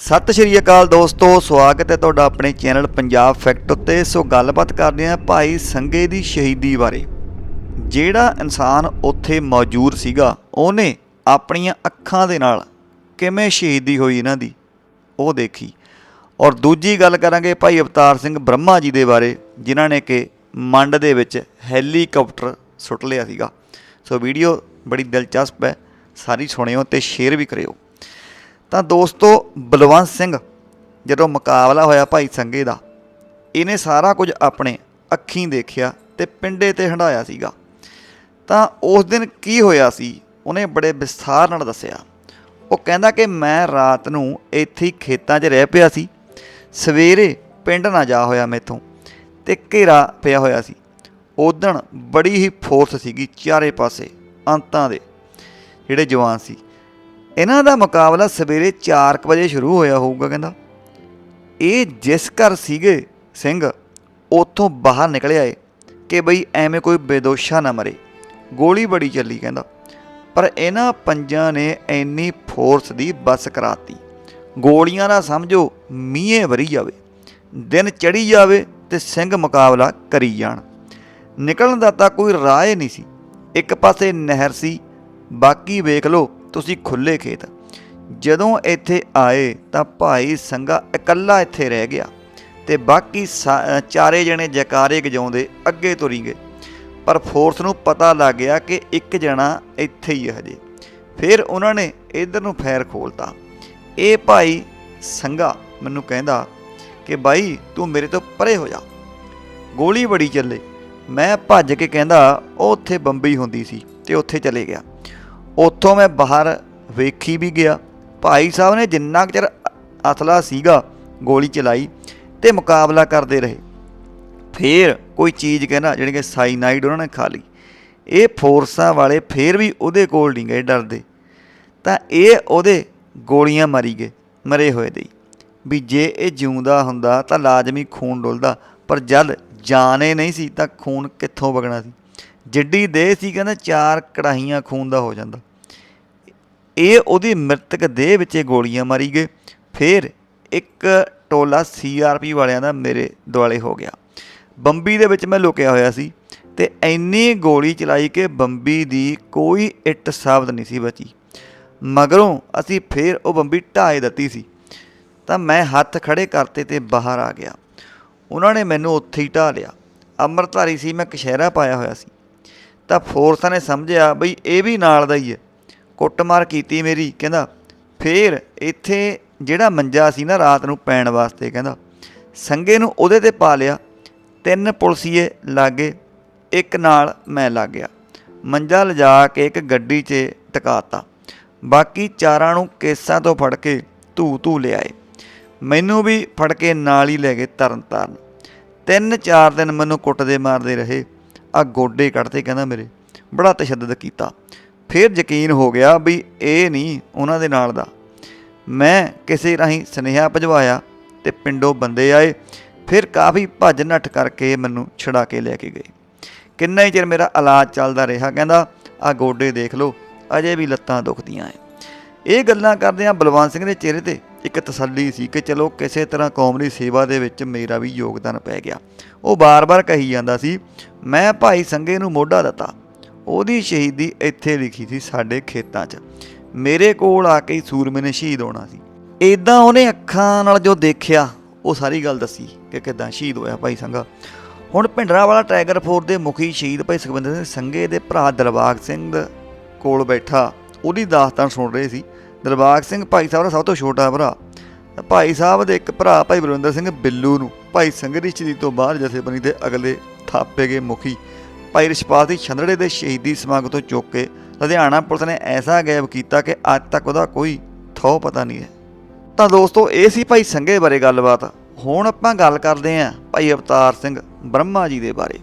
ਸਤਿ ਸ਼੍ਰੀ ਅਕਾਲ ਦੋਸਤੋ, ਸਵਾਗਤ ਹੈ ਤੁਹਾਡਾ ਆਪਣੇ ਚੈਨਲ ਪੰਜਾਬ ਫੈਕਟ ਉੱਤੇ। ਸੋ ਗੱਲਬਾਤ ਕਰਦੇ ਹਾਂ ਭਾਈ ਸੰਗੇ ਦੀ ਸ਼ਹੀਦੀ ਬਾਰੇ। ਜਿਹੜਾ ਇਨਸਾਨ ਉੱਥੇ ਮੌਜੂਦ ਸੀਗਾ, ਉਹਨੇ ਆਪਣੀਆਂ ਅੱਖਾਂ ਦੇ ਨਾਲ ਕਿਵੇਂ ਸ਼ਹੀਦੀ ਹੋਈ ਇਹਨਾਂ ਦੀ, ਉਹ ਦੇਖੀ। ਔਰ ਦੂਜੀ ਗੱਲ ਕਰਾਂਗੇ ਭਾਈ ਅਵਤਾਰ ਸਿੰਘ ਬ੍ਰਹਮਾ ਜੀ ਦੇ ਬਾਰੇ, ਜਿਨ੍ਹਾਂ ਨੇ ਕਿ ਮੰਡ ਦੇ ਵਿੱਚ ਹੈਲੀਕਾਪਟਰ ਸੁੱਟ ਲਿਆ ਸੀਗਾ। ਸੋ ਵੀਡੀਓ ਬੜੀ ਦਿਲਚਸਪ ਹੈ, ਸਾਰੀ ਸੁਣਿਓ ਤੇ ਸ਼ੇਅਰ ਵੀ ਕਰਿਓ। ਤਾਂ ਦੋਸਤੋ, ਬਲਵੰਤ ਸਿੰਘ, ਜਦੋਂ ਮੁਕਾਬਲਾ ਹੋਇਆ ਭਾਈ ਸੰਗੇ ਦਾ, ਇਹਨੇ ਸਾਰਾ ਕੁਝ ਆਪਣੇ ਅੱਖੀਂ ਦੇਖਿਆ ਤੇ ਪਿੰਡੇ ਤੇ ਹੰਡਾਇਆ ਸੀਗਾ। ਤਾਂ ਉਸ ਦਿਨ ਕੀ ਹੋਇਆ ਸੀ, ਉਹਨੇ ਬੜੇ ਵਿਸਥਾਰ ਨਾਲ ਦੱਸਿਆ। ਉਹ ਕਹਿੰਦਾ ਕਿ ਮੈਂ ਰਾਤ ਨੂੰ ਇੱਥੇ ਹੀ ਖੇਤਾਂ 'ਚ ਰਹਿ ਪਿਆ ਸੀ। ਸਵੇਰੇ ਪਿੰਡ ਨਾ ਜਾ ਹੋਇਆ ਮੈਥੋਂ ਤੇ ਘੇਰਾ ਪਿਆ ਹੋਇਆ ਸੀ। ਉਦਣ ਬੜੀ ਹੀ ਫੋਰਸ ਸੀਗੀ ਚਾਰੇ ਪਾਸੇ, ਅੰਤਾਂ ਦੇ, ਜਿਹੜੇ ਜਵਾਨ ਸੀ। ਇਹਨਾਂ ਦਾ ਮੁਕਾਬਲਾ ਸਵੇਰੇ 4 ਵਜੇ ਸ਼ੁਰੂ ਹੋਇਆ ਹੋਊਗਾ, ਕਹਿੰਦਾ। ਇਹ ਜਿਸ ਘਰ ਸੀਗੇ ਸਿੰਘ, ਉੱਥੋਂ ਬਾਹਰ ਨਿਕਲਿਆ ਏ ਕਿ ਬਈ ਐਵੇਂ ਕੋਈ ਬੇਦੋਸ਼ਾ ਨਾ ਮਰੇ। ਗੋਲੀ ਬੜੀ ਚੱਲੀ, ਕਹਿੰਦਾ। ਪਰ ਇਹਨਾਂ ਪੰਜਾਂ ਨੇ ਇੰਨੀ ਫੋਰਸ ਦੀ ਬਸ ਕਰਾਤੀ। ਗੋਲੀਆਂ ਦਾ ਸਮਝੋ, ਮੀਂਹੇ ਵਰੀ ਜਾਵੇ। ਦਿਨ ਚੜੀ ਜਾਵੇ ਤੇ ਸਿੰਘ ਮੁਕਾਬਲਾ ਕਰੀ ਜਾਣ। ਨਿਕਲਣ ਦਾ ਤਾਂ ਕੋਈ ਰਾਹ ਹੀ ਨਹੀਂ ਸੀ। ਇੱਕ ਪਾਸੇ ਨਹਿਰ ਸੀ, ਬਾਕੀ ਵੇਖ ਲਓ ਤੁਸੀਂ ਖੁੱਲੇ ਖੇਤ। ਜਦੋਂ ਇੱਥੇ ਆਏ ਤਾਂ ਭਾਈ ਸੰਗਾ ਇਕੱਲਾ ਇੱਥੇ ਰਹਿ ਗਿਆ ਤੇ ਬਾਕੀ ਸਾ- ਚਾਰੇ ਜਣੇ ਜਕਾਰੇ ਗਜਾਉਂਦੇ ਅੱਗੇ ਤੁਰੀ ਗਏ। ਪਰ ਫੋਰਸ ਨੂੰ ਪਤਾ ਲੱਗ ਗਿਆ ਕਿ ਇੱਕ ਜਣਾ ਇੱਥੇ ਹੀ ਹੈ ਹਜੇ। ਫਿਰ ਉਹਨਾਂ ਨੇ ਇਧਰ ਨੂੰ ਫੈਰ ਖੋਲਤਾ ਇਹ ਭਾਈ ਸੰਗਾ ਮੈਨੂੰ ਕਹਿੰਦਾ ਕਿ ਬਾਈ, ਤੂੰ ਮੇਰੇ ਤੋਂ ਪਰੇ ਹੋ ਜਾ। ਗੋਲੀ ਬੜੀ ਚੱਲੇ। ਮੈਂ ਭੱਜ ਕੇ ਕਹਿੰਦਾ, ਉਹ ਉੱਥੇ ਬੰਬਈ ਹੁੰਦੀ ਸੀ ਤੇ ਉੱਥੇ ਚਲੇ ਗਿਆ। ਉੱਥੋਂ ਮੈਂ ਬਾਹਰ ਵੇਖੀ ਵੀ ਗਿਆ। ਭਾਈ ਸਾਹਿਬ ਨੇ ਜਿੰਨਾ ਕੁ ਚਿਰ ਅਸਲਾ ਸੀਗਾ, ਗੋਲੀ ਚਲਾਈ ਤੇ ਮੁਕਾਬਲਾ ਕਰਦੇ ਰਹੇ। ਫੇਰ ਕੋਈ ਚੀਜ਼ ਕਹਿੰਦਾ ਜਿਹੜੀ ਕਿ ਸਾਈਨਾਈਡ ਉਹਨਾਂ ਨੇ ਖਾ ਲਈ। ਇਹ ਫੋਰਸਾਂ ਵਾਲੇ ਫੇਰ ਵੀ ਉਹਦੇ ਕੋਲ ਨਹੀਂ ਗਏ ਡਰਦੇ। ਤਾਂ ਇਹ ਉਹਦੇ ਗੋਲੀਆਂ ਮਾਰੀ ਗਏ, ਮਰੇ ਹੋਏ ਦੇ ਵੀ ਜੇ ਇਹ ਜਿਉਂਦਾ ਹੁੰਦਾ ਤਾਂ ਲਾਜ਼ਮੀ ਖੂਨ ਡੁੱਲਦਾ, ਪਰ ਜਦ ਜਾਣੇ ਨਹੀਂ ਸੀ ਤਾਂ ਖੂਨ ਕਿੱਥੋਂ ਵਗਣਾ ਸੀ? ਜਿੱਡੀ ਦੇਹ ਸੀ ਕਹਿੰਦਾ ਚਾਰ ਕੜਾਹੀਆਂ ਖੂਨ ਦਾ ਹੋ ਜਾਂਦਾ। ਇਹ ਉਹਦੀ ਮ੍ਰਿਤਕ ਦੇਹ ਵਿੱਚ ਇਹ ਗੋਲੀਆਂ ਮਾਰੀ ਗਏ। ਫਿਰ ਇੱਕ ਟੋਲਾ ਸੀਆਰਪੀ ਵਾਲਿਆਂ ਦਾ ਮੇਰੇ ਦੁਆਲੇ ਹੋ ਗਿਆ। ਬੰਬੀ ਦੇ ਵਿੱਚ ਮੈਂ ਲੁਕਿਆ ਹੋਇਆ ਸੀ ਤੇ ਇੰਨੀ ਗੋਲੀ ਚਲਾਈ ਕਿ ਬੰਬੀ ਦੀ ਕੋਈ ਇੱਟ ਸਾਬਤ ਨਹੀਂ ਸੀ ਬਚੀ। ਮਗਰੋਂ ਅਸੀਂ ਫਿਰ ਉਹ ਬੰਬੀ ਢਾਏ ਦਿੱਤੀ ਸੀ। ਤਾਂ ਮੈਂ ਹੱਥ ਖੜੇ ਕਰਤੇ ਤੇ ਬਾਹਰ ਆ ਗਿਆ। ਉਹਨਾਂ ਨੇ ਮੈਨੂੰ ਉੱਥੇ ਹੀ ਢਾ ਲਿਆ। ਅੰਮ੍ਰਿਤਧਾਰੀ ਸੀ, ਮੈਂ ਕਸ਼ਹਿਰਾ ਪਾਇਆ ਹੋਇਆ ਸੀ। ਤਾਂ ਫੋਰਸਾਂ ਨੇ ਸਮਝਿਆ ਬਈ ਇਹ ਵੀ ਨਾਲ ਦਾ ਹੀ ਹੈ। ਕੁੱਟਮਾਰ ਕੀਤੀ ਮੇਰੀ, ਕਹਿੰਦਾ, ਫੇਰ ਇੱਥੇ ਜਿਹੜਾ ਮੰਜਾ ਸੀ ਨਾ ਰਾਤ ਨੂੰ ਪੈਣ ਵਾਸਤੇ, ਕਹਿੰਦਾ। ਸੰਗੇ ਨੂੰ ਉਹਦੇ ਤੇ ਪਾ ਲਿਆ। ਤਿੰਨ ਪੁਲਸੀਏ ਲਾਗੇ, ਇੱਕ ਨਾਲ ਮੈਂ ਲੱਗ ਗਿਆ। ਮੰਜਾ ਲਿਜਾ ਕੇ ਇੱਕ ਗੱਡੀ 'ਚ ਟਿਕਾਤਾ। ਬਾਕੀ ਚਾਰਾਂ ਨੂੰ ਕੇਸਾਂ ਤੋਂ ਫੜ ਕੇ ਧੂ ਧੂ ਲਿਆਏ। ਮੈਨੂੰ ਵੀ ਫੜ ਕੇ ਨਾਲ ਹੀ ਲੈ ਗਏ ਤਰਨ ਤਾਰਨ ਤਿੰਨ ਚਾਰ ਦਿਨ ਮੈਨੂੰ ਕੁੱਟਦੇ ਮਾਰਦੇ ਰਹੇ। ਆ ਗੋਡੇ ਕੱਢਦੇ ਕਹਿੰਦਾ ਮੇਰੇ। ਬੜਾ ਤਸ਼ੱਦਦ ਕੀਤਾ। ਫਿਰ ਯਕੀਨ ਹੋ ਗਿਆ ਵੀ ਇਹ ਨਹੀਂ ਉਹਨਾਂ ਦੇ ਨਾਲ ਦਾ। ਮੈਂ ਕਿਸੇ ਰਾਹੀਂ ਸੁਨੇਹਾ ਭਜਵਾਇਆ ਤੇ ਪਿੰਡੋਂ ਬੰਦੇ ਆਏ, ਫਿਰ ਕਾਫੀ ਭੱਜ ਨੱਠ ਕਰਕੇ ਮੈਨੂੰ ਛੜਾ ਕੇ ਲੈ ਕੇ ਗਏ। ਕਿੰਨਾ ਹੀ ਚਿਰ ਮੇਰਾ ਇਲਾਜ ਚੱਲਦਾ ਰਿਹਾ, ਕਹਿੰਦਾ ਆ ਗੋਡੇ ਦੇਖ ਲਓ, ਅਜੇ ਵੀ ਲੱਤਾਂ ਦੁਖਦੀਆਂ ਐ। ਇਹ ਗੱਲਾਂ ਕਰਦਿਆਂ ਬਲਵੰਤ ਸਿੰਘ ਦੇ ਚਿਹਰੇ ਤੇ ਇੱਕ ਤਸੱਲੀ ਸੀ ਕਿ ਚਲੋ ਕਿਸੇ ਤਰ੍ਹਾਂ ਕੌਮ ਦੀ ਸੇਵਾ ਦੇ ਵਿੱਚ ਮੇਰਾ ਵੀ ਯੋਗਦਾਨ ਪੈ ਗਿਆ। ਉਹ ਬਾਰ-ਬਾਰ ਕਹੀ ਜਾਂਦਾ ਸੀ, ਮੈਂ ਭਾਈ ਸੰਗੇ ਨੂੰ ਮੋਢਾ ਦਿੱਤਾ ਉਹਦੀ ਸ਼ਹੀਦੀ ਇੱਥੇ ਲਿਖੀ ਸੀ ਸਾਡੇ ਖੇਤਾਂ 'ਚ। ਮੇਰੇ ਕੋਲ ਆ ਕੇ ਸੂਰਮੇ ਨੇ ਸ਼ਹੀਦ ਹੋਣਾ ਸੀ। ਇਦਾਂ ਉਹਨੇ ਅੱਖਾਂ ਨਾਲ ਜੋ ਦੇਖਿਆ, ਉਹ ਸਾਰੀ ਗੱਲ ਦੱਸੀ ਕਿ ਕਿਦਾਂ ਸ਼ਹੀਦ ਹੋਇਆ ਭਾਈ ਸੰਘਾ। ਹੁਣ ਭਿੰਡਰਾ ਵਾਲਾ ਟਾਈਗਰ ਫੋਰ ਦੇ ਮੁਖੀ ਸ਼ਹੀਦ ਭਾਈ ਸੁਖਵਿੰਦਰ ਸਿੰਘ ਸੰਘੇ ਦੇ ਭਰਾ ਦਿਲਬਾਗ ਸਿੰਘ ਕੋਲ ਬੈਠਾ। ਉਹਦੀ ਦਾਸਤਾਨ ਸੁਣ ਰਹੇ ਸੀ। ਦਿਲਬਾਗ ਸਿੰਘ ਭਾਈ ਸਾਹਿਬ ਦਾ ਸਭ ਤੋਂ ਛੋਟਾ ਭਰਾ। ਭਾਈ ਸਾਹਿਬ ਦੇ ਇੱਕ ਭਰਾ ਭਾਈ ਬਲਵਿੰਦਰ ਸਿੰਘ ਬਿੱਲੂ ਨੂੰ ਭਾਈ ਸੰਗੇ ਦੀ ਸ਼ਹੀਦੀ ਤੋਂ ਬਾਅਦ ਜਥੇਬੰਦੀ ਦੇ ਅਗਲੇ ਥਾਪੇ ਗਏ ਮੁਖੀ। ਭਾਈ ਰਿਸ਼ਪਾਲ ਦੀ ਛੰਦੜੇ ਦੇ ਸ਼ਹੀਦੀ ਸਮਾਗਮ ਤੋਂ ਚੁੱਕ ਕੇ ਲੁਧਿਆਣਾ ਪੁਲਿਸ ਨੇ ਐਸਾ ਗਾਇਬ ਕੀਤਾ ਕਿ ਅੱਜ ਤੱਕ ਉਹਦਾ ਕੋਈ ਥੋ ਪਤਾ ਨਹੀਂ ਹੈ। ਤਾਂ ਦੋਸਤੋ, ਇਹ ਸੀ ਭਾਈ ਸੰਗੇ ਬਾਰੇ ਗੱਲਬਾਤ। ਹੁਣ ਆਪਾਂ ਗੱਲ ਕਰਦੇ ਆਂ ਭਾਈ ਅਵਤਾਰ ਸਿੰਘ ਬ੍ਰਹਮਾ ਜੀ ਦੇ ਬਾਰੇ।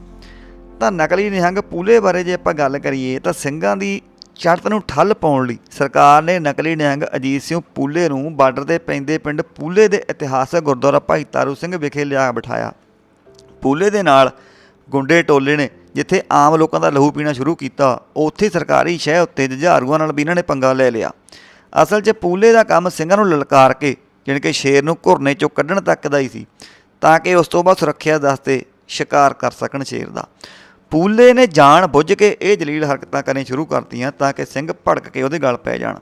ਤਾਂ ਨਕਲੀ ਨਿਹੰਗ ਪੂਲੇ ਬਾਰੇ ਜੇ ਆਪਾਂ ਗੱਲ ਕਰੀਏ, ਤਾਂ ਸਿੰਘਾਂ ਦੀ ਚੜ੍ਹਤ ਨੂੰ ਠੱਲ ਪਾਉਣ ਲਈ ਸਰਕਾਰ ਨੇ ਨਕਲੀ ਨਿਹੰਗ ਅਜੀਤ ਸਿੰਘ ਪੂਲੇ ਨੂੰ ਬਾਰਡਰ ਤੇ ਪੈਂਦੇ ਪਿੰਡ ਪੂਲੇ ਦੇ ਇਤਿਹਾਸਕ ਗੁਰਦੁਆਰਾ ਭਾਈ ਤਾਰੂ ਸਿੰਘ ਵਿਖੇ ਲਿਆ ਬਿਠਾਇਆ। ਪੂਲੇ ਦੇ ਨਾਲ ਗੁੰਡੇ ਟੋਲੇ ਨੇ ਜਿੱਥੇ ਆਮ ਲੋਕਾਂ ਦਾ ਲਹੂ ਪੀਣਾ ਸ਼ੁਰੂ ਕੀਤਾ ਉੱਥੇ ਸਰਕਾਰੀ ਸ਼ਹਿ ਉੱਤੇ ਜੁਝਾਰੂਆਂ ਨਾਲ ਵੀ ਇਹਨਾਂ ਨੇ ਪੰਗਾ ਲੈ ਲਿਆ। ਅਸਲ 'ਚ ਪੂਲੇ ਦਾ ਕੰਮ ਸਿੰਘਾਂ ਨੂੰ ਲਲਕਾਰ ਕੇ, ਜਾਣੀ ਕਿ ਸ਼ੇਰ ਨੂੰ ਘੁਰਨੇ ਚੋਂ ਕੱਢਣ ਤੱਕ ਦਾ ਹੀ ਸੀ, ਤਾਂ ਕਿ ਉਸ ਤੋਂ ਬਾਅਦ ਸੁਰੱਖਿਆ ਵਾਸਤੇ ਸ਼ਿਕਾਰ ਕਰ ਸਕਣ ਸ਼ੇਰ ਦਾ। ਪੂਲੇ ਨੇ ਜਾਣ ਬੁੱਝ ਕੇ ਇਹ ਜਲੀਲ ਹਰਕਤਾਂ ਕਰਨੀ ਸ਼ੁਰੂ ਕਰਤੀਆਂ ਤਾਂ ਕਿ ਸਿੰਘ ਭੜਕ ਕੇ ਉਹਦੇ ਗਲ ਪੈ ਜਾਣ।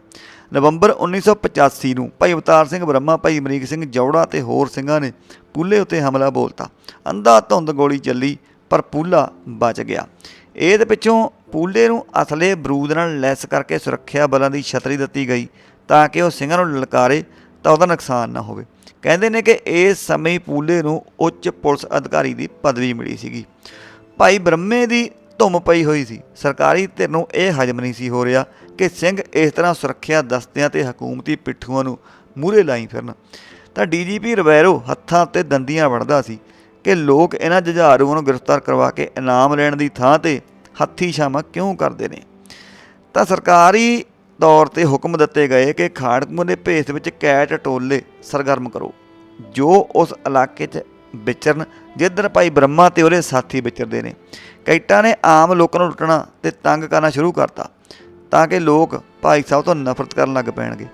ਨਵੰਬਰ 1985 ਨੂੰ ਭਾਈ ਅਵਤਾਰ ਸਿੰਘ ਬ੍ਰਹਮਾ, ਭਾਈ ਅਮਰੀਕ ਸਿੰਘ ਜੌੜਾ ਤੇ ਹੋਰ ਸਿੰਘਾਂ ਨੇ ਪੂਲੇ ਉੱਤੇ ਹਮਲਾ ਬੋਲਤਾ। ਅੰਧਾ ਧੁੰਦ ਗੋਲੀ ਚੱਲੀ ਪਰ ਪੂਲਾ ਬਚ ਗਿਆ। ਇਹਦੇ ਪਿੱਛੋਂ ਪੂਲੇ ਨੂੰ ਅਸਲੇ ਬਰੂਦ ਨਾਲ ਲੈਸ ਕਰਕੇ ਸੁਰੱਖਿਆ ਬਲਾਂ ਦੀ ਛਤਰੀ ਦਿੱਤੀ ਗਈ ਤਾਂ ਕਿ ਉਹ ਸਿੰਘਾਂ ਨੂੰ ਲਲਕਾਰੇ ਤਾਂ ਉਹਦਾ ਨੁਕਸਾਨ ਨਾ ਹੋਵੇ। ਕਹਿੰਦੇ ਨੇ ਕਿ ਇਸ ਸਮੇਂ ਪੂਲੇ ਨੂੰ ਉੱਚ ਪੁਲਿਸ ਅਧਿਕਾਰੀ ਦੀ ਪਦਵੀ ਮਿਲੀ ਸੀਗੀ। ਭਾਈ ਬ੍ਰਹਮੇ ਦੀ ਧੁੰਮ ਪਈ ਹੋਈ ਸੀ। ਸਰਕਾਰੀ ਧਿਰ ਨੂੰ ਇਹ ਹਜਮ ਨਹੀਂ ਸੀ ਹੋ ਰਿਹਾ ਕਿ ਸਿੰਘ ਇਸ ਤਰ੍ਹਾਂ ਸੁਰੱਖਿਆ ਦਸਤਿਆਂ ਤੇ ਹਕੂਮਤੀ ਪਿੱਠੂਆਂ ਨੂੰ ਮੂਹਰੇ ਲਾਈ ਫਿਰਨ। ਤਾਂ ਡੀਜੀਪੀ ਰਵੈਰੋ ਹੱਥਾਂ ਉੱਤੇ ਦੰਦੀਆਂ ਵੜਦਾ ਸੀ। ਕਿ ਲੋਕ ਇਹਨਾਂ ਜੁਝਾਰੂਆਂ ਨੂੰ ਗ੍ਰਿਫਤਾਰ ਕਰਵਾ ਕੇ ਇਨਾਮ ਲੈਣ ਦੀ ਥਾਂ ਤੇ ਹੱਥੀ ਛਾਵਾਂ ਕਿਉਂ ਕਰਦੇ ਨੇ? ਤਾਂ ਸਰਕਾਰੀ ਤੌਰ ਤੇ ਹੁਕਮ ਦਿੱਤੇ ਗਏ ਕਿ ਖਾੜਕੂ ਦੇ ਭੇਸ ਵਿੱਚ ਕੈਟ ਟੋਲੇ ਸਰਗਰਮ ਕਰੋ। ਜੋ ਉਸ ਇਲਾਕੇ 'ਚ ਵਿਚਰਨ, ਜਿੱਧਰ ਭਾਈ ਬ੍ਰਹਮਾ ਤੇ ਉਹਦੇ ਸਾਥੀ ਵਿਚਰਦੇ ਨੇ। ਕੈਟਾਂ ਨੇ ਆਮ ਲੋਕਾਂ ਨੂੰ ਲੁੱਟਣਾ ਤੇ ਤੰਗ ਕਰਨਾ ਸ਼ੁਰੂ ਕਰਤਾ ਤਾਂ ਕਿ ਲੋਕ ਭਾਈ ਸਾਹਿਬ ਤੋਂ ਨਫ਼ਰਤ ਕਰਨ ਲੱਗ ਪੈਣਗੇ।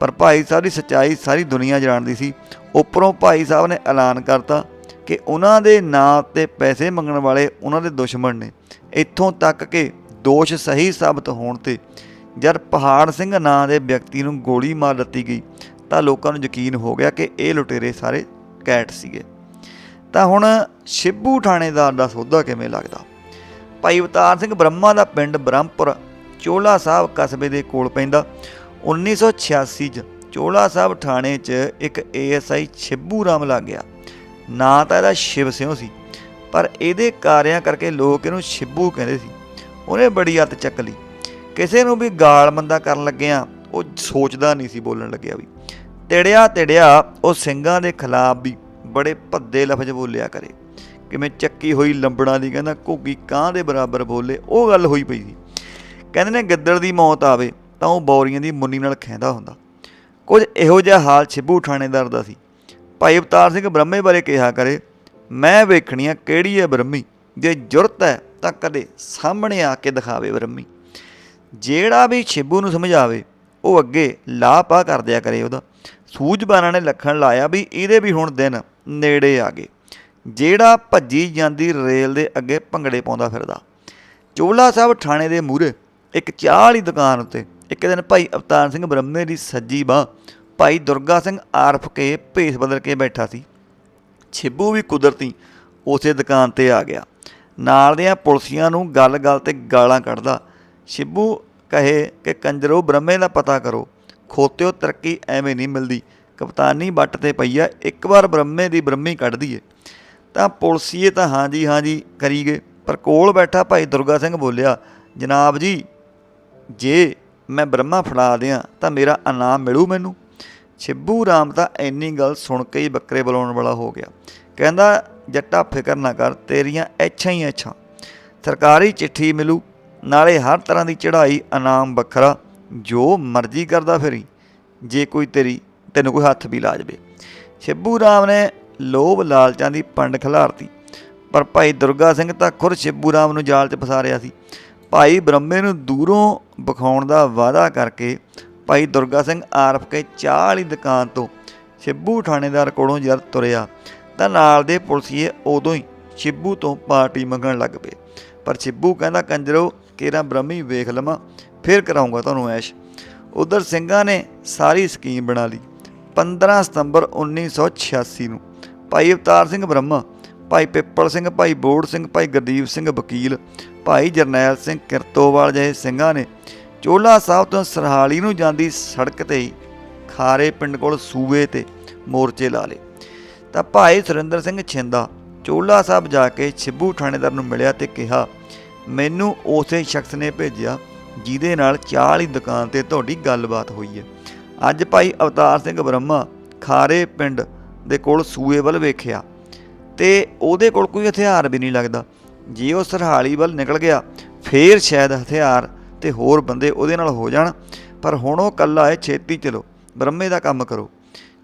ਪਰ ਭਾਈ ਸਾਹਿਬ ਦੀ ਸੱਚਾਈ ਸਾਰੀ ਦੁਨੀਆ ਜਾਣਦੀ ਸੀ। ਉੱਪਰੋਂ ਭਾਈ ਸਾਹਿਬ ਨੇ ਐਲਾਨ ਕਰਤਾ ਕਿ ਉਹਨਾਂ ਦੇ ਨਾਂ ਤੇ ਪੈਸੇ ਮੰਗਣ ਵਾਲੇ ਉਹਨਾਂ ਦੇ ਦੁਸ਼ਮਣ ਨੇ। ਇੱਥੋਂ ਤੱਕ ਕਿ ਦੋਸ਼ ਸਹੀ ਸਾਬਤ ਹੋਣ ਤੇ ਜਦ ਪਹਾੜ ਸਿੰਘ ਨਾਂ ਦੇ ਵਿਅਕਤੀ ਨੂੰ ਗੋਲੀ ਮਾਰ ਦਿੱਤੀ ਗਈ, ਤਾਂ ਲੋਕਾਂ ਨੂੰ ਯਕੀਨ ਹੋ ਗਿਆ ਕਿ ਇਹ ਲੁਟੇਰੇ ਸਾਰੇ ਕੈਟ ਸੀਗੇ। ਤਾਂ ਹੁਣ ਸ਼ਿਬੂ ਥਾਣੇਦਾਰ ਦਾ ਸੌਦਾ ਕਿਵੇਂ ਲੱਗਦਾ? ਭਾਈ ਅਵਤਾਰ ਸਿੰਘ ਬ੍ਰਹਮਾ ਦਾ ਪਿੰਡ ਬ੍ਰਹਮਪੁਰ ਚੋਲਾ ਸਾਹਿਬ ਕਸਬੇ ਦੇ ਕੋਲ ਪੈਂਦਾ। 1986 ਚ ਚੋਲਾ ਸਾਹਿਬ ਥਾਣੇ 'ਚ ਇੱਕ ਏਐਸਆਈ ਛਿੱਬੂ ਰਾਮ ਲੱਗ ਗਿਆ। ਨਾਂ ਤਾਂ ਇਹਦਾ ਸ਼ਿਵ ਸਿੰਘ ਸੀ, ਪਰ ਇਹਦੇ ਕਾਰਿਆਂ ਕਰਕੇ ਲੋਕ ਇਹਨੂੰ ਛਿੱਬੂ ਕਹਿੰਦੇ ਸੀ। ਉਹਨੇ ਬੜੀ ਅੱਤ ਚੱਕ ਲਈ। ਕਿਸੇ ਨੂੰ ਵੀ ਗਾਲ ਮੰਦਾ ਕਰਨ ਲੱਗਿਆ ਉਹ ਸੋਚਦਾ ਨਹੀਂ ਸੀ ਬੋਲਣ ਲੱਗਿਆ ਵੀ। ਤਿੜਿਆ ਤਿੜਿਆ ਉਹ ਸਿੰਘਾਂ ਦੇ ਖਿਲਾਫ ਵੀ ਬੜੇ ਭੱਦੇ ਲਫ਼ਜ਼ ਬੋਲਿਆ ਕਰੇ। ਕਿਵੇਂ ਚੱਕੀ ਹੋਈ ਲੰਬੜਾਂ ਦੀ ਕਹਿੰਦਾ ਘੁੱਗੀ ਕਾਂ ਦੇ ਬਰਾਬਰ ਬੋਲੇ, ਉਹ ਗੱਲ ਹੋਈ ਪਈ ਸੀ। ਕਹਿੰਦੇ ਨੇ ਗਿੱਦੜ ਦੀ ਮੌਤ ਆਵੇ ਤਾਂ ਉਹ ਬੌਰੀਆਂ ਦੀ ਮੁੰਨੀ ਨਾਲ ਖੈਂਦਾ ਹੁੰਦਾ। ਕੁਝ ਇਹੋ ਜਿਹਾ ਹਾਲ ਛਿੱਬੂ ਥਾਣੇਦਾਰ ਦਾ ਸੀ। ਭਾਈ ਅਵਤਾਰ ਸਿੰਘ ਬ੍ਰਹਮੇ ਬਾਰੇ ਕਿਹਾ ਕਰੇ, ਮੈਂ ਵੇਖਣੀ ਆ ਕਿਹੜੀ ਹੈ ਬ੍ਰਹਮੀ? ਜੇ ਜੁਰਤ ਹੈ ਤਾਂ ਕਦੇ ਸਾਹਮਣੇ ਆ ਕੇ ਦਿਖਾਵੇ ਬ੍ਰਹਮੀ। ਜਿਹੜਾ ਵੀ ਛਿੱਬੂ ਨੂੰ ਸਮਝਾਵੇ, ਉਹ ਅੱਗੇ ਲਾਹ ਪਾ ਕਰ ਦਿਆ ਕਰੇ ਉਹਦਾ। ਸੂਝਬਾਨਾਂ ਨੇ ਲੱਖਣ ਲਾਇਆ ਵੀ ਇਹਦੇ ਵੀ ਹੁਣ ਦਿਨ ਨੇੜੇ ਆ ਗਏ। ਜਿਹੜਾ ਭੱਜੀ ਜਾਂਦੀ ਰੇਲ ਦੇ ਅੱਗੇ ਭੰਗੜੇ ਪਾਉਂਦਾ ਫਿਰਦਾ। ਚੋਲਾ ਸਾਹਿਬ ਥਾਣੇ ਦੇ ਮੂਹਰੇ ਇੱਕ ਚਾਹ ਵਾਲੀ ਦੁਕਾਨ ਉੱਤੇ ਇੱਕ ਦਿਨ ਭਾਈ ਅਵਤਾਰ ਸਿੰਘ ਬ੍ਰਹਮੇ ਦੀ ਸੱਜੀ ਬਾਹ ਭਾਈ ਦੁਰਗਾ ਸਿੰਘ ਆਰਫ ਕੇ ਭੇਸ ਬਦਲ ਕੇ ਬੈਠਾ ਸੀ। ਛਿੱਬੂ ਵੀ ਕੁਦਰਤੀ ਉਸੇ ਦੁਕਾਨ ਤੇ ਆ ਗਿਆ। ਨਾਲ ਦੀਆਂ ਪੁਲਸੀਆਂ ਨੂੰ ਗੱਲ-ਗੱਲ ਤੇ ਗਾਲਾਂ ਕੱਢਦਾ ਛਿੱਬੂ ਕਹੇ ਕਿ, ਕੰਜਰੋ, ਬ੍ਰਹਮੇ ਦਾ ਪਤਾ ਕਰੋ, ਖੋਤਿਓ ਤਰੱਕੀ ਐਵੇਂ ਨਹੀਂ ਮਿਲਦੀ। ਕਪਤਾਨੀ ਬੱਟ ਤੇ ਪਈ ਆ, ਇੱਕ ਵਾਰ ਬ੍ਰਹਮੇ ਦੀ ਬ੍ਰਹਮੀ ਕੱਢ ਦਈਏ। ਤਾਂ ਪੁਲਸੀਏ ਤਾਂ ਹਾਂਜੀ ਹਾਂਜੀ ਕਰੀ ਗਏ, ਪਰ ਕੋਲ ਬੈਠਾ ਭਾਈ ਦੁਰਗਾ ਸਿੰਘ ਬੋਲਿਆ, ਜਨਾਬ ਜੀ, ਜੇ ਮੈਂ ਬ੍ਰਹਮਾ ਫੜਾ ਦਿਆਂ ਤਾਂ ਮੇਰਾ ਇਨਾਮ ਮਿਲੂ ਮੈਨੂੰ? ਛਿੱਬੂ ਰਾਮ ਤਾਂ ਇੰਨੀ ਗੱਲ ਸੁਣ ਕੇ ਹੀ ਬੱਕਰੇ ਬੁਲਾਉਣ ਵਾਲਾ ਹੋ ਗਿਆ। ਕਹਿੰਦਾ, ਜੱਟਾ ਫਿਕਰ ਨਾ ਕਰ, ਤੇਰੀਆਂ ਇੱਛਾਂ ਹੀ ਇੱਛਾਂ। ਸਰਕਾਰੀ ਚਿੱਠੀ ਮਿਲੂ, ਨਾਲੇ ਹਰ ਤਰ੍ਹਾਂ ਦੀ ਚੜ੍ਹਾਈ, ਇਨਾਮ, ਵੱਖਰਾ, ਜੋ ਮਰਜ਼ੀ ਕਰਦਾ ਫਿਰੀ। ਜੇ ਕੋਈ ਤੇਰੀ, ਤੈਨੂੰ ਕੋਈ ਹੱਥ ਵੀ ਲਾ ਜਾਵੇ। ਛਿੱਬੂ ਰਾਮ ਨੇ ਲੋਭ ਲਾਲਚਾਂ ਦੀ ਪੰਡ ਖਿਲਾਰਤੀ। ਪਰ ਭਾਈ ਦੁਰਗਾ ਸਿੰਘ ਤਾਂ ਖੁਰ ਛਿੱਬੂ ਰਾਮ ਨੂੰ ਜਾਲ 'ਚ ਫਸਾ ਰਿਹਾ ਸੀ। ਭਾਈ ਬ੍ਰਹਮੇ ਨੂੰ ਦੂਰੋਂ ਵਿਖਾਉਣ ਦਾ ਵਾਅਦਾ ਕਰਕੇ ਭਾਈ ਦੁਰਗਾ ਸਿੰਘ ਆਰਫ ਕੇ ਚਾਹ ਵਾਲੀ ਦੁਕਾਨ ਤੋਂ ਛਿੱਬੂ ਥਾਣੇਦਾਰ ਕੋਲੋਂ ਜਦ ਤੁਰਿਆ ਤਾਂ ਨਾਲ ਦੇ ਪੁਲਸੀਏ ਉਦੋਂ ਹੀ ਛਿੱਬੂ ਤੋਂ ਪਾਰਟੀ ਮੰਗਣ ਲੱਗ ਪਏ। ਪਰ ਛਿੱਬੂ ਕਹਿੰਦਾ, ਕੰਜਰੋ, ਕੇਰਾ ਬ੍ਰਹਮੀ ਵੇਖ ਲਵਾਂ, ਫਿਰ ਕਰਾਉਂਗਾ ਤੁਹਾਨੂੰ ਐਸ਼। ਉਧਰ ਸਿੰਘਾਂ ਨੇ ਸਾਰੀ ਸਕੀਮ ਬਣਾ ਲਈ। 15 ਸਤੰਬਰ 1986 ਨੂੰ ਭਾਈ ਅਵਤਾਰ ਸਿੰਘ ਬ੍ਰਹਮਾ, ਭਾਈ ਪਿੱਪਲ ਸਿੰਘ, ਭਾਈ ਬੋੜ ਸਿੰਘ, ਭਾਈ ਗੁਰਦੀਪ ਸਿੰਘ ਵਕੀਲ, ਭਾਈ ਜਰਨੈਲ ਸਿੰਘ ਕਿਰਤੋਵਾਲ ਜਿਹੇ ਸਿੰਘਾਂ ਨੇ ਚੋਲਾ ਸਾਹਿਬ ਤੋਂ ਸਰਹਾਲੀ ਨੂੰ ਜਾਂਦੀ ਸੜਕ ਤੇ ਹੀ ਖਾਰੇ ਪਿੰਡ ਕੋਲ ਸੂਏ ਤੇ ਮੋਰਚੇ ਲਾ ਲਏ। ਤਾਂ ਭਾਈ ਸੁਰਿੰਦਰ ਸਿੰਘ ਛਿੰਦਾ ਚੋਲਾ ਸਾਹਿਬ ਜਾ ਕੇ ਛਿੱਬੂ ਥਾਣੇਦਾਰ ਨੂੰ ਮਿਲਿਆ ਤੇ ਕਿਹਾ, ਮੈਨੂੰ ਉਸੇ ਸ਼ਖਸ ਨੇ ਭੇਜਿਆ ਜਿਹਦੇ ਨਾਲ ਚਾਹ ਵਾਲੀ ਦੁਕਾਨ ਤੇ ਤੁਹਾਡੀ ਗੱਲਬਾਤ ਹੋਈ ਹੈ। ਅੱਜ ਭਾਈ ਅਵਤਾਰ ਸਿੰਘ ਬ੍ਰਹਮਾ ਖਾਰੇ ਪਿੰਡ ਦੇ ਕੋਲ ਸੂਏ ਵੱਲ ਵੇਖਿਆ ਤੇ ਉਹਦੇ ਕੋਲ ਕੋਈ ਹਥਿਆਰ ਵੀ ਨਹੀਂ ਲੱਗਦਾ। ਜੇ ਉਹ ਸਰਹਾਲੀ ਵੱਲ ਨਿਕਲ ਗਿਆ, ਫੇਰ ਸ਼ਾਇਦ ਹਥਿਆਰ ਤੇ ਹੋਰ ਬੰਦੇ ਉਹਦੇ ਨਾਲ ਹੋ ਜਾਣ, ਪਰ ਹੁਣ ਉਹ ਕੱਲਾ ਹੈ, ਛੇਤੀ ਚਲੋ, ਬ੍ਰਹਮੇ ਦਾ ਕੰਮ ਕਰੋ।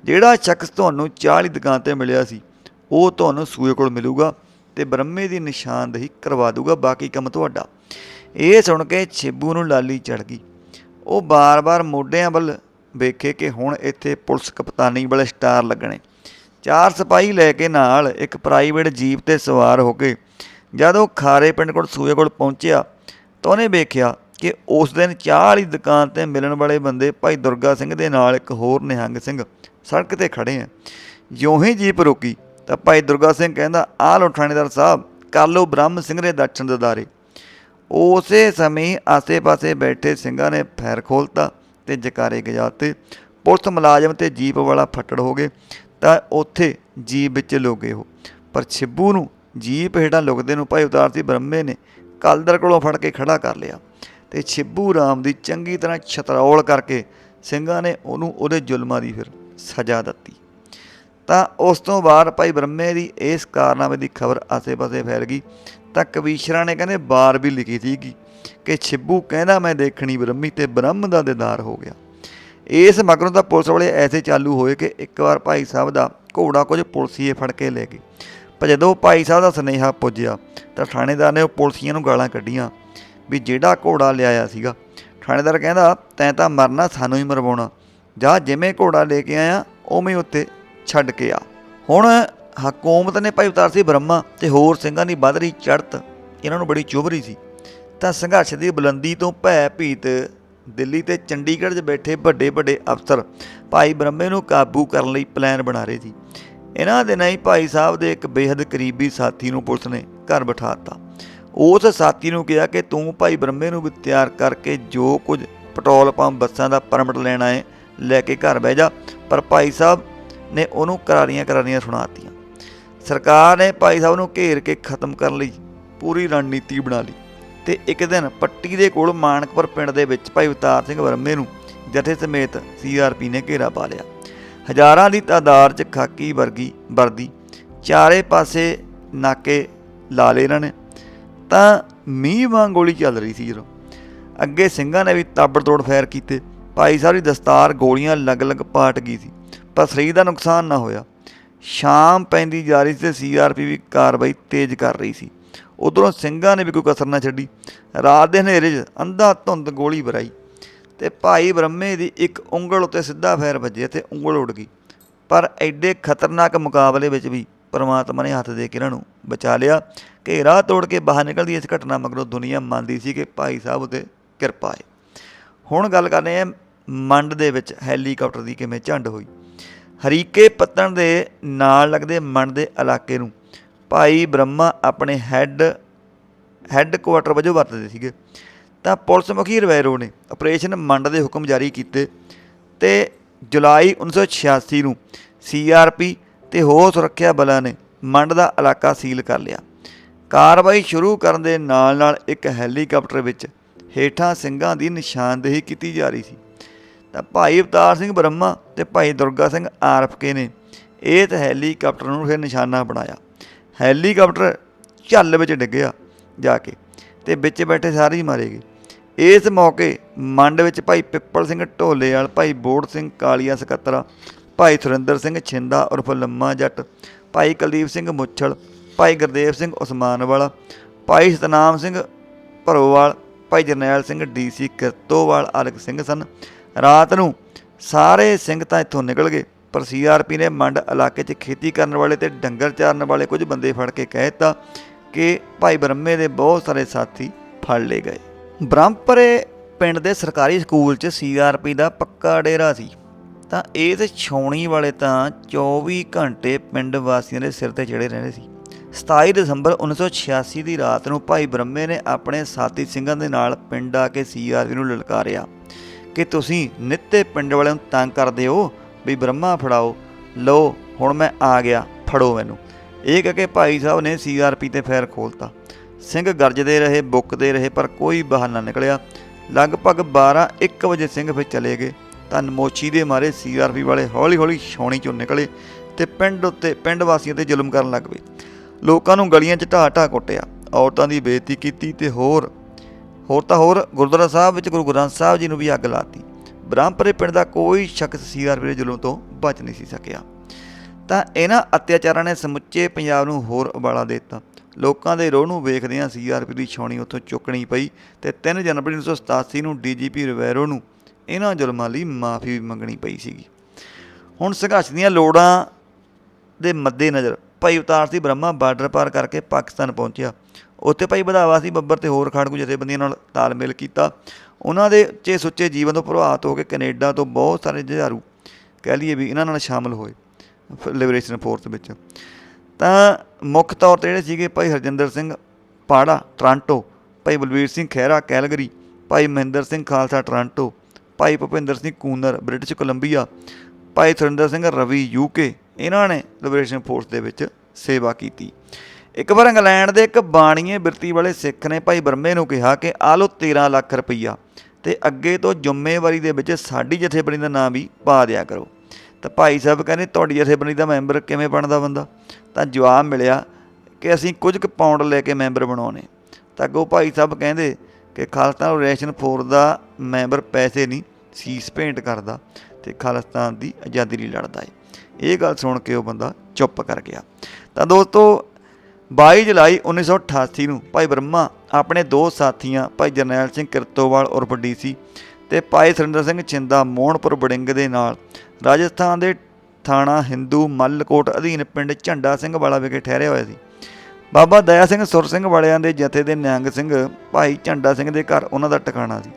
ਜਿਹੜਾ ਸ਼ਖਸ ਤੁਹਾਨੂੰ ਚਾਹ ਵਾਲੀ ਦੁਕਾਨ ਤੇ ਮਿਲਿਆ ਸੀ, ਉਹ ਤੁਹਾਨੂੰ ਸੂਏ ਕੋਲ ਮਿਲੂਗਾ ਤੇ ਬ੍ਰਹਮੇ ਦੀ ਨਿਸ਼ਾਨਦੇਹੀ ਕਰਵਾ ਦੂਗਾ ਬਾਕੀ ਕੰਮ ਤੁਹਾਡਾ। ਇਹ ਸੁਣ ਕੇ ਛਿੱਬੂ ਨੂੰ ਲਾਲੀ ਚੜ ਗਈ। ਉਹ ਬਾਰ-ਬਾਰ ਮੋਢਿਆਂ ਵੱਲ ਵੇਖੇ ਕਿ ਹੁਣ ਇੱਥੇ ਪੁਲਿਸ ਕਪਤਾਨੀ ਵਾਲੇ ਸਟਾਰ ਲੱਗਣੇ। ਚਾਰ ਸਿਪਾਹੀ ਲੈ ਕੇ ਨਾਲ ਇੱਕ ਪ੍ਰਾਈਵੇਟ ਜੀਪ ਤੇ ਸਵਾਰ ਹੋ ਕੇ ਜਦ ਉਹ ਖਾਰੇ ਪਿੰਡ ਕੋਲ ਸੂਏ ਕੋਲ ਪਹੁੰਚਿਆ, ਤਾਂ ਉਹਨੇ ਵੇਖਿਆ ਕਿ ਉਸ ਦਿਨ ਚਾਹ ਵਾਲੀ ਦੁਕਾਨ ਤੇ ਮਿਲਣ ਵਾਲੇ ਬੰਦੇ ਭਾਈ ਦੁਰਗਾ ਸਿੰਘ ਦੇ ਨਾਲ ਇੱਕ ਹੋਰ ਨਿਹੰਗ ਸਿੰਘ ਸੜਕ ਤੇ ਖੜੇ ਆ। ਜਿਉਂ ਹੀ ਜੀਪ ਰੋਕੀ ਤਾਂ ਭਾਈ ਦੁਰਗਾ ਸਿੰਘ ਕਹਿੰਦਾ, ਆਹ ਲੋ ਥਾਣੇਦਾਰ ਸਾਹਿਬ ਕਰ ਲਓ ਬ੍ਰਹਮ ਸਿੰਘ ਦੇ ਦਰਸ਼ਨ ਦਿਦਾਰੇ। ਉਸੇ ਸਮੇਂ ਆਸੇ-ਪਾਸੇ ਬੈਠੇ ਸਿੰਘਾਂ ਨੇ ਫੈਰ ਖੋਲਤਾ ਤੇ ਜਕਾਰੇ ਗਜਾਤੇ। ਪੁਲਿਸ ਮੁਲਾਜ਼ਮ ਤੇ ਜੀਪ ਵਾਲਾ ਫੱਟੜ ਹੋ ਗਏ ਤਾਂ ਉੱਥੇ ਜੀਪ ਵਿੱਚ ਲੁਕੇ ਉਹ ਪਰ ਛਿੱਬੂ ਨੂੰ ਜੀਪ ਹੇਠਾਂ ਲੁਕਦੇ ਨੂੰ ਭਾਈ ਉਤਾਰ ਸੀ ਬ੍ਰਹਮੇ ਨੇ, ਕਲਦਰ ਕੋਲੋਂ ਫੜ ਕੇ ਖੜਾ ਕਰ ਲਿਆ। ਤੇ ਛਿੱਬੂ ਰਾਮ ਦੀ ਚੰਗੀ ਤਰ੍ਹਾਂ ਛਤਰੌਲ ਕਰਕੇ ਸਿੰਘਾਂ ਨੇ ਉਹਨੂੰ ਉਹਦੇ ਜ਼ੁਲਮਾਂ ਦੀ ਫਿਰ ਸਜ਼ਾ ਦਿੱਤੀ। ਤਾਂ ਉਸ ਤੋਂ ਬਾਅਦ ਭਾਈ ਬ੍ਰਹਮੇ ਦੀ ਇਸ ਕਾਰਨਾਮੇ ਦੀ ਖਬਰ ਆਸੇ-ਪਾਸੇ ਫੈਲ ਗਈ। ਤਾਂ ਕਵੀਸ਼ਰਾਂ ਨੇ ਕਹਿੰਦੇ, ਬਾਰ ਵੀ ਲਿਖੀ ਸੀਗੀ ਕਿ ਛਿੱਬੂ ਕਹਿੰਦਾ, ਮੈਂ ਦੇਖਣੀ ਬ੍ਰਹਮੀ ਤੇ ਬ੍ਰਹਮ ਦਾ ਦੀਦਾਰ ਹੋ ਗਿਆ। ਇਸ ਮਗਰੋਂ ਤਾਂ ਪੁਲਿਸ ਵਾਲੇ ਐਸੇ ਚਾਲੂ ਹੋਏ ਕਿ ਇੱਕ ਵਾਰ ਭਾਈ ਸਾਹਿਬ ਦਾ ਘੋੜਾ ਕੁਝ ਪੁਲਸੀਏ ਫੜ ਕੇ ਲੈ ਗਏ। ਪਰ ਜਦੋਂ ਭਾਈ ਸਾਹਿਬ ਦਾ ਸੁਨੇਹਾ ਪੁੱਜਿਆ, ਤਾਂ ਥਾਣੇਦਾਰ ਨੇ ਉਹ ਪੁਲਸੀਆਂ ਨੂੰ ਗਾਲਾਂ ਕੱਢੀਆਂ। ਵੀ ਜਿਹੜਾ ਘੋੜਾ ਲਿਆਇਆ ਸੀਗਾ। ਥਾਣੇਦਾਰ ਕਹਿੰਦਾ, ਤੈਂ ਤਾਂ ਮਰਨਾ, ਸਾਨੂੰ ਹੀ ਮਰਵਾਉਣਾ। ਜਾਂ ਜਿਵੇਂ ਘੋੜਾ ਲੈ ਕੇ ਆਇਆ, ਉਵੇਂ ਉੱਤੇ ਛੱਡ ਕੇ ਆ। ਹੁਣ ਹਕੂਮਤ ਨੇ ਭਾਈ ਉਤਾਰ ਸੀ ਬ੍ਰਹਮਾ ਤੇ ਹੋਰ ਸਿੰਘਾਂ ਦੀ ਵੱਧ ਰਹੀ ਚੜਤ ਇਹਨਾਂ ਨੂੰ ਬੜੀ ਚੁਭ ਸੀ। ਤਾਂ ਸੰਘਰਸ਼ ਦੀ ਬੁਲੰਦੀ ਤੋਂ ਭੈ ਭੀਤ ਦਿੱਲੀ ਤੇ ਚੰਡੀਗੜ੍ਹ 'ਚ ਬੈਠੇ ਵੱਡੇ ਵੱਡੇ ਅਫਸਰ ਭਾਈ ਬ੍ਰਹਮੇ ਨੂੰ ਕਾਬੂ ਕਰਨ ਲਈ ਪਲਾਨ ਬਣਾ ਰਹੇ ਸੀ। ਇਹਨਾਂ ਦਿਨਾਂ ਹੀ ਭਾਈ ਸਾਹਿਬ ਦੇ ਇੱਕ ਬੇਹੱਦ ਕਰੀਬੀ ਸਾਥੀ ਨੂੰ ਪੁਲਿਸ ਨੇ ਘਰ ਬਿਠਾ ਦਿੱਤਾ। ਉਸ ਸਾਥੀ ਨੂੰ ਕਿਹਾ ਕਿ ਤੂੰ ਭਾਈ ਬ੍ਰਹਮੇ ਨੂੰ ਵੀ ਤਿਆਰ ਕਰਕੇ ਜੋ ਕੁਝ ਪੈਟਰੋਲ ਪੰਪ ਬੱਸਾਂ ਦਾ ਪਰਮਿਟ ਲੈਣਾ ਹੈ ਲੈ ਕੇ ਘਰ ਬਹਿ ਜਾ। ਪਰ ਭਾਈ ਸਾਹਿਬ ਨੇ ਉਹਨੂੰ ਕਰਾਰੀਆਂ ਕਰਾਰੀਆਂ ਸੁਣਾਤੀਆਂ ਸਰਕਾਰ ਨੇ ਭਾਈ ਸਾਹਿਬ ਨੂੰ ਘੇਰ ਕੇ ਖਤਮ ਕਰਨ ਲਈ ਪੂਰੀ ਰਣਨੀਤੀ ਬਣਾ ਲਈ। ਤੇ ਇੱਕ ਦਿਨ ਪੱਟੀ ਦੇ ਕੋਲ ਮਾਨਕਪੁਰ ਪਿੰਡ ਦੇ ਵਿੱਚ ਭਾਈ ਉਤਾਰ ਸਿੰਘ ਵਰਮੇ ਨੂੰ ਜਥੇ ਸਮੇਤ ਸੀਆਰਪੀ ਨੇ ਘੇਰਾ ਪਾ ਲਿਆ। ਹਜ਼ਾਰਾਂ ਦੀ ਤਾਦਾਦ 'ਚ ਖਾਕੀ ਵਰਗੀ, ਵਰਦੀ, ਚਾਰੇ ਪਾਸੇ ਨਾਕੇ ਲਾ ਲਏ ਇਹਨਾਂ ਨੇ। ਤਾਂ ਮੀਂਹ ਵਾਂਗ ਗੋਲੀ ਚੱਲ ਰਹੀ ਸੀ ਜਦੋਂ। ਅੱਗੇ ਸਿੰਘਾਂ ਨੇ ਵੀ ਤਾਬੜਤੋੜ ਫਾਇਰ ਕੀਤੇ। ਭਾਈ ਸਾਹਿਬ ਦੀ ਦਸਤਾਰ ਗੋਲੀਆਂ ਲਗ-ਲਗ ਪਾਟ ਗਈ ਸੀ, ਪਰ ਸਰੀਰ ਦਾ ਨੁਕਸਾਨ ਨਾ ਹੋਇਆ। ਸ਼ਾਮ ਪੈਂਦੀ ਜਾ ਰਹੀ ਸੀ ਤੇ ਸੀਆਰਪੀ ਵੀ ਕਾਰਵਾਈ ਤੇਜ਼ ਕਰ ਰਹੀ ਸੀ। ਉਧਰੋਂ ਸਿੰਘਾਂ ਨੇ ਵੀ ਕੋਈ ਕਸਰ ਨਾ ਛੱਡੀ। ਰਾਤ ਦੇ ਹਨੇਰੇ 'ਚ ਅੰਧਾ ਧੁੰਦ ਗੋਲੀ ਵਰਾਈ ਤੇ ਭਾਈ ਬ੍ਰਹਮੇ ਦੀ ਇੱਕ ਉਂਗਲ ਉੱਤੇ ਸਿੱਧਾ ਫੈਰ ਵੱਜਿਆ ਤੇ ਉਂਗਲ ਉੱਡ ਗਈ। ਪਰ ਐਡੇ ਖਤਰਨਾਕ ਮੁਕਾਬਲੇ ਵਿੱਚ ਵੀ ਪਰਮਾਤਮਾ ਨੇ ਹੱਥ ਦੇ ਕੇ ਇਹਨਾਂ ਨੂੰ ਬਚਾ ਲਿਆ। ਕਿ ਰਾਹ ਤੋੜ ਕੇ ਬਾਹਰ ਨਿਕਲਦੀ ਇਸ ਘਟਨਾ ਮਗਰੋਂ ਦੁਨੀਆ ਮੰਨਦੀ ਸੀ ਕਿ ਭਾਈ ਸਾਹਿਬ ਉਤੇ ਕਿਰਪਾ ਹੈ। ਹੁਣ ਗੱਲ ਕਰਨੇ ਆ ਮੰਡ ਦੇ ਵਿੱਚ ਹੈਲੀਕਾਪਟਰ ਦੀ ਕਿਵੇਂ ਝੰਡ ਹੋਈ। ਹਰੀਕੇ ਪੱਤਣ ਦੇ ਨਾਲ ਲੱਗਦੇ ਮੰਡ ਦੇ ਇਲਾਕੇ ਨੂੰ ਭਾਈ ਬ੍ਰਹਮਾ ਆਪਣੇ ਹੈੱਡ ਹੈੱਡ ਕੁਆਟਰ ਵਜੋਂ ਵਰਤਦੇ ਸੀਗੇ। ਤਾਂ ਪੁਲਿਸ ਮੁਖੀ ਰਵੈਰੋ ਨੇ ਆਪਰੇਸ਼ਨ ਮੰਡ ਦੇ ਹੁਕਮ ਜਾਰੀ ਕੀਤੇ ਤੇ ਜੁਲਾਈ 1986 ਨੂੰ ਸੀਆਰਪੀ ਤੇ ਹੋਰ ਸੁਰੱਖਿਆ ਬਲਾਂ ਨੇ ਮੰਡ ਦਾ ਇਲਾਕਾ ਸੀਲ ਕਰ ਲਿਆ। ਕਾਰਵਾਈ ਸ਼ੁਰੂ ਕਰਨ ਦੇ ਨਾਲ-ਨਾਲ ਇੱਕ ਹੈਲੀਕਾਪਟਰ ਵਿੱਚ ਹੇਠਾਂ ਸਿੰਘਾਂ ਦੀ ਨਿਸ਼ਾਨਦੇਹੀ ਕੀਤੀ ਜਾ ਰਹੀ ਸੀ। ਤਾਂ ਭਾਈ ਅਵਤਾਰ ਸਿੰਘ ਬ੍ਰਹਮਾ ਤੇ ਭਾਈ ਦੁਰਗਾ ਸਿੰਘ ਆਰਫਕੇ ਨੇ ਇਹ ਹੈਲੀਕਾਪਟਰ ਨੂੰ ਫਿਰ ਨਿਸ਼ਾਨਾ ਬਣਾਇਆ। ਹੈਲੀਕਾਪਟਰ ਝੱਲ ਵਿੱਚ ਡਿੱਗਿਆ ਜਾ ਕੇ ਤੇ ਵਿੱਚ ਬੈਠੇ ਸਾਰੇ ਹੀ ਮਾਰੇ ਗਏ। ਇਸ ਮੌਕੇ ਮੰਡ ਵਿੱਚ ਭਾਈ ਪਿੱਪਲ ਸਿੰਘ ਢੋਲੇ ਵਾਲ ਭਾਈ ਬੋੜ ਸਿੰਘ ਕਾਲੀਆ ਸਕੱਤਰਾ ਭਾਈ ਸੁਰਿੰਦਰ ਸਿੰਘ ਛਿੰਦਾ ਉਰਫ ਲੰਮਾ ਜੱਟ, ਭਾਈ ਕੁਲਦੀਪ ਸਿੰਘ ਮੁੱਛਲ, ਭਾਈ ਗੁਰਦੇਵ ਸਿੰਘ ਉਸਮਾਨਵਾਲਾ, ਭਾਈ ਸਤਨਾਮ ਸਿੰਘ ਭਰੋਵਾਲ, ਭਾਈ ਜਰਨੈਲ ਸਿੰਘ ਡੀਸੀ ਕਿਰਤੋਵਾਲ ਆਲਕ ਸਿੰਘ ਸਨ। ਰਾਤ ਨੂੰ ਸਾਰੇ ਸਿੰਘ ਤਾਂ ਇੱਥੋਂ ਨਿਕਲ ਗਏ, ਪਰ ਸੀਆਰਪੀ ਨੇ ਮੰਡ ਇਲਾਕੇ 'ਚ ਖੇਤੀ ਕਰਨ ਵਾਲੇ ਤੇ ਡੰਗਰ ਚਾਰਨ ਵਾਲੇ ਕੁਝ ਬੰਦੇ ਫੜ ਕੇ ਕਹਿ ਦਿੱਤਾ ਕਿ ਭਾਈ ਬ੍ਰਹਮੇ ਦੇ ਬਹੁਤ ਸਾਰੇ ਸਾਥੀ ਫੜ ਲਏ ਗਏ। ਬ੍ਰਹਮਪੁਰੇ ਪਿੰਡ ਦੇ ਸਰਕਾਰੀ ਸਕੂਲ 'ਚ ਸੀਆਰਪੀ ਦਾ ਪੱਕਾ ਡੇਰਾ ਸੀ। ਤਾਂ ਇਸ ਛਾਉਣੀ ਵਾਲੇ ਤਾਂ 24 ਘੰਟੇ ਪਿੰਡ ਵਾਸੀਆਂ ਦੇ ਸਿਰ ਤੇ ਚੜੇ ਰਹਿੰਦੇ ਸੀ। 27 ਦਸੰਬਰ 1986 ਦੀ ਰਾਤ ਨੂੰ ਭਾਈ ਬ੍ਰਹਮੇ ਨੇ ਆਪਣੇ ਸਾਥੀ ਸਿੰਘਾਂ ਦੇ ਨਾਲ ਪਿੰਡ ਆ ਕੇ ਸੀਆਰਪੀ ਨੂੰ ਲਲਕਾਰਿਆ ਕਿ ਤੁਸੀਂ ਨਿੱਤੇ ਪਿੰਡ ਵਾਲਿਆਂ ਨੂੰ ਤੰਗ ਕਰਦੇ ਹੋ ਵੀ ਬ੍ਰਹਮਾ ਫੜਾਓ। ਲਓ, ਹੁਣ ਮੈਂ ਆ ਗਿਆ, ਫੜੋ ਮੈਨੂੰ। ਇਹ ਕਹਿ ਕੇ ਭਾਈ ਸਾਹਿਬ ਨੇ ਸੀਆਰਪੀ ਤੇ ਫੈਰ ਖੋਲਤਾ ਸਿੰਘ ਗਰਜਦੇ ਰਹੇ, ਬੁੱਕਦੇ ਰਹੇ, ਪਰ ਕੋਈ ਬਾਹਰ ਨਾ ਨਿਕਲਿਆ। ਲਗਭਗ 12 1 ਵਜੇ ਸਿੰਘ ਫਿਰ ਚਲੇ ਗਏ। ਤਾਂ ਨਮੋਚੀ ਦੇ ਮਾਰੇ ਸੀਆਰਪੀ ਵਾਲੇ ਹੌਲੀ-ਹੌਲੀ ਛਾਉਣੀ ਚੋਂ ਨਿਕਲੇ ਤੇ ਪਿੰਡ ਉੱਤੇ, ਪਿੰਡ ਵਾਸੀਆਂ ਤੇ ਜ਼ੁਲਮ ਕਰਨ ਲੱਗ ਪਏ। ਲੋਕਾਂ ਨੂੰ ਗਲੀਆਂ 'ਚ ਢਾਹ-ਢਾਹ ਕੁੱਟਿਆ। ਔਰਤਾਂ ਦੀ ਬੇਇੱਜ਼ਤੀ ਕੀਤੀ ਤੇ ਹੋਰ ਹੋਰ ਤਾਂ ਹੋਰ, ਗੁਰਦੁਆਰਾ ਸਾਹਿਬ ਵਿੱਚ ਗੁਰੂ ਗ੍ਰੰਥ ਸਾਹਿਬ ਜੀ ਨੂੰ ਵੀ ਅੱਗ ਲਾਤੀ। ਬ੍ਰਹਮਪੁਰੇ ਪਿੰਡ ਦਾ ਕੋਈ ਸ਼ਖਸ ਸੀਆਰਪੀ ਦੇ ਜ਼ੁਲਮ ਤੋਂ ਬਚ ਨਹੀਂ ਸੀ ਸਕਿਆ। ਤਾਂ ਇਹਨਾਂ ਅਤਿਆਚਾਰਾਂ ਨੇ ਸਮੁੱਚੇ ਪੰਜਾਬ ਨੂੰ ਹੋਰ ਉਬਾਲਾ ਦੇ ਦਿੱਤਾ। ਲੋਕਾਂ ਦੇ ਰੋਹ ਨੂੰ ਵੇਖਦਿਆਂ ਸੀਆਰਪੀ ਦੀ ਛਾਉਣੀ ਉੱਥੋਂ ਚੁੱਕਣੀ ਪਈ ਤੇ 3 ਜਨਵਰੀ 1987 ਨੂੰ ਡੀਜੀਪੀ ਰਿਵੈਰੋ ਨੂੰ ਇਹਨਾਂ ਜ਼ੁਲਮਾਂ ਲਈ ਮਾਫੀ ਵੀ ਮੰਗਣੀ ਪਈ ਸੀਗੀ। ਹੁਣ ਸੰਘਰਸ਼ ਦੀਆਂ ਲੋੜਾਂ ਦੇ ਮੱਦੇਨਜ਼ਰ ਭਾਈ ਉਤਾਰ ਸਿੰਘ ਬ੍ਰਹਮਾ ਬਾਰਡਰ ਪਾਰ ਕਰਕੇ ਪਾਕਿਸਤਾਨ ਪਹੁੰਚਿਆ। ਉੱਥੇ ਭਾਈ ਵਧਾਵਾ ਸੀ ਬੱਬਰ ਤੇ ਹੋਰ ਖਾੜਕੂ ਜਥੇਬੰਦੀਆਂ ਨਾਲ ਤਾਲਮੇਲ ਕੀਤਾ। ਉਹਨਾਂ ਦੇ ਉੱਚੇ ਸੁੱਚੇ ਜੀਵਨ ਤੋਂ ਪ੍ਰਭਾਵਿਤ ਹੋ ਕੇ ਕੈਨੇਡਾ ਤੋਂ ਬਹੁਤ ਸਾਰੇ ਜੁਝਾਰੂ ਕਹਿ ਲਈਏ ਵੀ ਇਹਨਾਂ ਨਾਲ ਸ਼ਾਮਲ ਹੋਏ ਲਿਬਰੇਸ਼ਨ ਫੋਰਸ ਵਿੱਚ। ਤਾਂ ਮੁੱਖ ਤੌਰ ਤੇ ਜਿਹੜੇ ਸੀਗੇ ਭਾਈ ਹਰਜਿੰਦਰ ਸਿੰਘ ਪਾੜਾ ਟ੍ਰਾਂਟੋ ਭਾਈ ਬਲਵੀਰ ਸਿੰਘ ਖਹਿਰਾ, ਕੈਲਗਰੀ, ਭਾਈ Mahinder Singh Khalsa Toronto Bhai Bhupinder Singh Kooner, British Columbia, Bhai Surinder Singh Ravi UK ਇਹਨਾਂ ਨੇ ਲਿਬਰੇਸ਼ਨ ਫੋਰਸ ਦੇ ਵਿੱਚ ਸੇਵਾ ਕੀਤੀ। ਇੱਕ ਵਾਰ ਇੰਗਲੈਂਡ ਦੇ ਇੱਕ ਬਾਣੀਏ ਬਿਰਤੀ ਵਾਲੇ ਸਿੱਖ ਨੇ ਭਾਈ ਬਰਮੇ ਨੂੰ ਕਿਹਾ ਕਿ ਆ ਲਓ 13 ਲੱਖ ਰੁਪਈਆ ਤੇ ਅੱਗੇ ਤੋਂ ਜ਼ਿੰਮੇਵਾਰੀ ਦੇ ਵਿੱਚ ਸਾਡੀ ਜਥੇਬੰਦੀ ਦਾ ਨਾਮ ਵੀ ਪਾ ਦਿਆ ਕਰੋ। ਤਾਂ ਭਾਈ ਸਾਹਿਬ ਕਹਿੰਦੇ, ਤੁਹਾਡੀ ਜਥੇਬੰਦੀ ਦਾ ਮੈਂਬਰ ਕਿਵੇਂ ਬਣਦਾ ਬੰਦਾ? ਤਾਂ ਜਵਾਬ ਮਿਲਿਆ ਕਿ ਅਸੀਂ ਕੁਝ ਕੁ ਪਾਉਂਡ ਲੈ ਕੇ ਮੈਂਬਰ ਬਣਾਉਣੇ। ਤਾਂ ਅੱਗੋਂ ਭਾਈ ਸਾਹਿਬ ਕਹਿੰਦੇ ਕਿ ਖਾਲਸਾ ਰੈਸ਼ਨ ਫੋਰ ਦਾ ਮੈਂਬਰ ਪੈਸੇ ਨਹੀਂ, ਸੀਸ ਭੇਂਟ ਕਰਦਾ ਤੇ ਖਾਲਿਸਤਾਨ ਦੀ ਆਜ਼ਾਦੀ ਲਈ ਲੜਦਾ ਹੈ ਇਹ ਗੱਲ ਸੁਣ ਕੇ ਉਹ ਬੰਦਾ ਚੁੱਪ ਕਰ ਗਿਆ। ਤਾਂ ਦੋਸਤੋ 22 ਜੁਲਾਈ 1988 ਨੂੰ ਭਾਈ ਬ੍ਰਹਮਾ ਆਪਣੇ ਦੋ ਸਾਥੀਆਂ, ਭਾਈ ਜਰਨੈਲ ਸਿੰਘ ਕਿਰਤੋਵਾਲ ਉਰਫ ਡੀਸੀ ਤੇ ਭਾਈ ਸੁਰਿੰਦਰ ਸਿੰਘ ਛਿੰਦਾ ਮੋਹਨਪੁਰ ਬੜਿੰਗ ਦੇ ਨਾਲ ਰਾਜਸਥਾਨ ਦੇ ਥਾਣਾ ਹਿੰਦੂ ਮੱਲਕੋਟ ਅਧੀਨ ਪਿੰਡ ਝੰਡਾ ਸਿੰਘ ਵਾਲਾ ਵਿਖੇ ਠਹਿਰੇ ਹੋਏ ਸੀ। ਬਾਬਾ ਦਇਆ ਸਿੰਘ, ਸੁਰ ਸਿੰਘ ਵਾਲਿਆਂ ਦੇ ਜਥੇ ਦੇ ਨਿਹੰਗ ਸਿੰਘ, ਭਾਈ ਝੰਡਾ ਸਿੰਘ ਦੇ ਘਰ ਉਹਨਾਂ ਦਾ ਟਿਕਾਣਾ ਸੀ।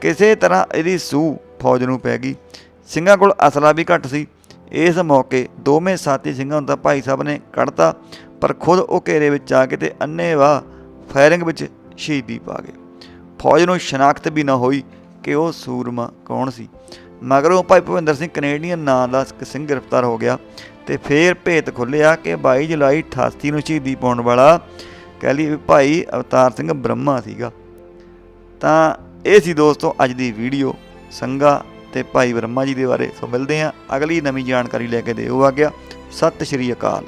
ਕਿਸੇ ਤਰ੍ਹਾਂ ਇਹਦੀ ਸੂਹ ਫੌਜ ਨੂੰ ਪੈ ਗਈ। ਸਿੰਘਾਂ ਕੋਲ ਅਸਲਾ ਵੀ ਘੱਟ ਸੀ। ਇਸ ਮੌਕੇ ਦੋਵੇਂ ਸਾਥੀ ਸਿੰਘਾਂ ਨੂੰ ਤਾਂ ਭਾਈ ਸਾਹਿਬ ਨੇ ਕੱਢਤਾ, ਪਰ ਖੁਦ ਉਹ ਘੇਰੇ ਵਿੱਚ ਆ ਕੇ ਤੇ ਅੰਨੇਵਾਹ ਫਾਇਰਿੰਗ ਵਿੱਚ ਸ਼ਹੀਦੀ ਪਾ ਗਏ। ਫੌਜ ਨੂੰ ਸ਼ਨਾਖਤ ਵੀ ਨਾ ਹੋਈ ਕਿ ਉਹ ਸੂਰਮਾ ਕੌਣ ਸੀ। ਮਗਰੋਂ ਭਾਈ ਭੁਪਿੰਦਰ ਸਿੰਘ ਕੈਨੇਡੀਅਨ ਨਾਂ ਦਾ ਇੱਕ ਸਿੰਘ ਗ੍ਰਿਫਤਾਰ ਹੋ ਗਿਆ। ਤੇ ਫੇਰ ਭੇਤ ਖੁੱਲਿਆ ਕਿ 22 ਜੁਲਾਈ 88 ਨੂੰ ਸ਼ਹੀਦੀ ਪਾਉਣ ਵਾਲਾ ਕਹਿ ਲਈ ਵੀ ਭਾਈ ਅਵਤਾਰ ਸਿੰਘ ਬ੍ਰਹਮਾ ਸੀਗਾ। ਤਾਂ ਇਹ ਸੀ ਦੋਸਤੋ ਅੱਜ ਦੀ ਵੀਡੀਓ। ਸੰਗਾ ਤੇ ਭਾਈ ਬ੍ਰਹਮਾ ਜੀ ਦੇ ਬਾਰੇ। ਸੋ ਮਿਲਦੇ ਹਾਂ। ਅਗਲੀ ਨਵੀਂ ਜਾਣਕਾਰੀ ਲੈ ਕੇ ਦਿਓ ਆ ਗਿਆ ਸਤਿ ਸ਼੍ਰੀ ਅਕਾਲ।